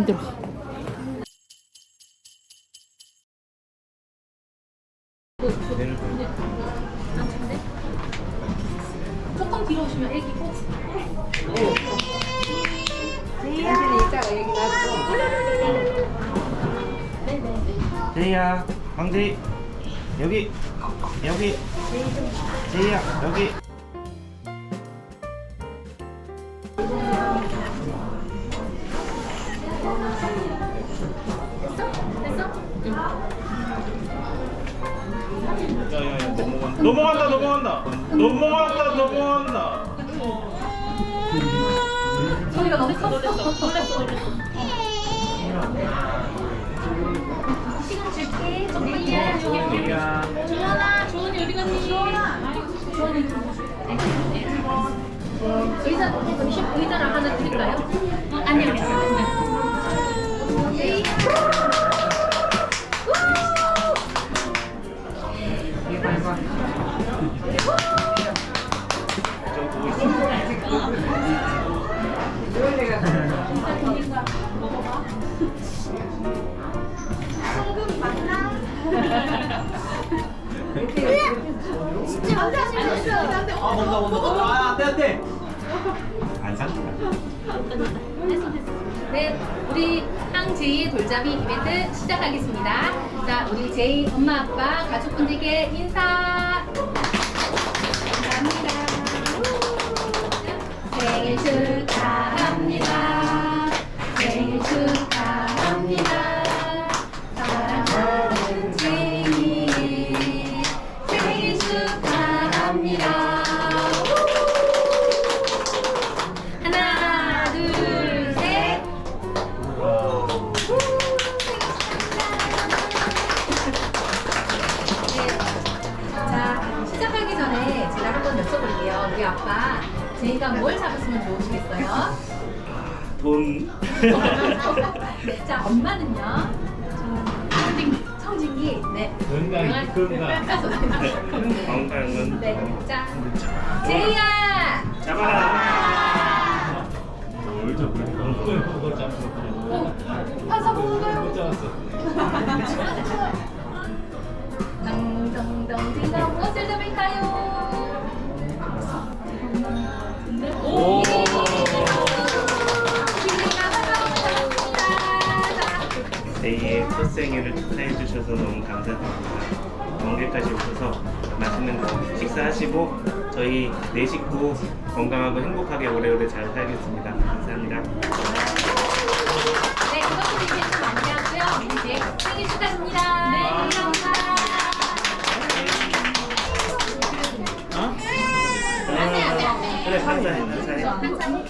힘들어. 조금 뒤로 오시면 애기 꼭. 제이야, 황제이. 여기. 여기. 제이야. 여기. 넘어간다 넘어간다 넘어간다 넘어간다 소리가 너무 컸어. 놀랬어, 놀랬어. 시간 줄게. 제이야 주원아, 주원이 어디 갔니? 주원아. 주원이. 의자, 의자를 하나 드릴까요? 네, 우리 항제이 돌잡이 이벤트 시작하겠습니다. 자, 우리 제이 엄마 아빠 가족분들께 인사. 감사합니다. 생일 축하합니다. 제이가 뭘 잡았으면 좋으시겠어요? 돈 자, 엄마는요? 청진기. 청진기. 네. 건강 건강 건강은 네. 자, 제이야! 잡아라 뭘 잡고 그걸 잡고 오, 파사 보는가요? 잡았어 생일을 축하해 주셔서 너무 감사드립니다. 먼 길까지 오셔서 맛있는 거 식사하시고 저희 네 식구 건강하고 행복하게 오래오래 잘 살겠습니다. 감사합니다. 네, 이것도 이벤트 마무리하고요. 우리 이제 생일 축하드립니다. 네, 감사합니다. 어? 안돼 안돼 안돼. 그래, 감사해, 감사해. 항상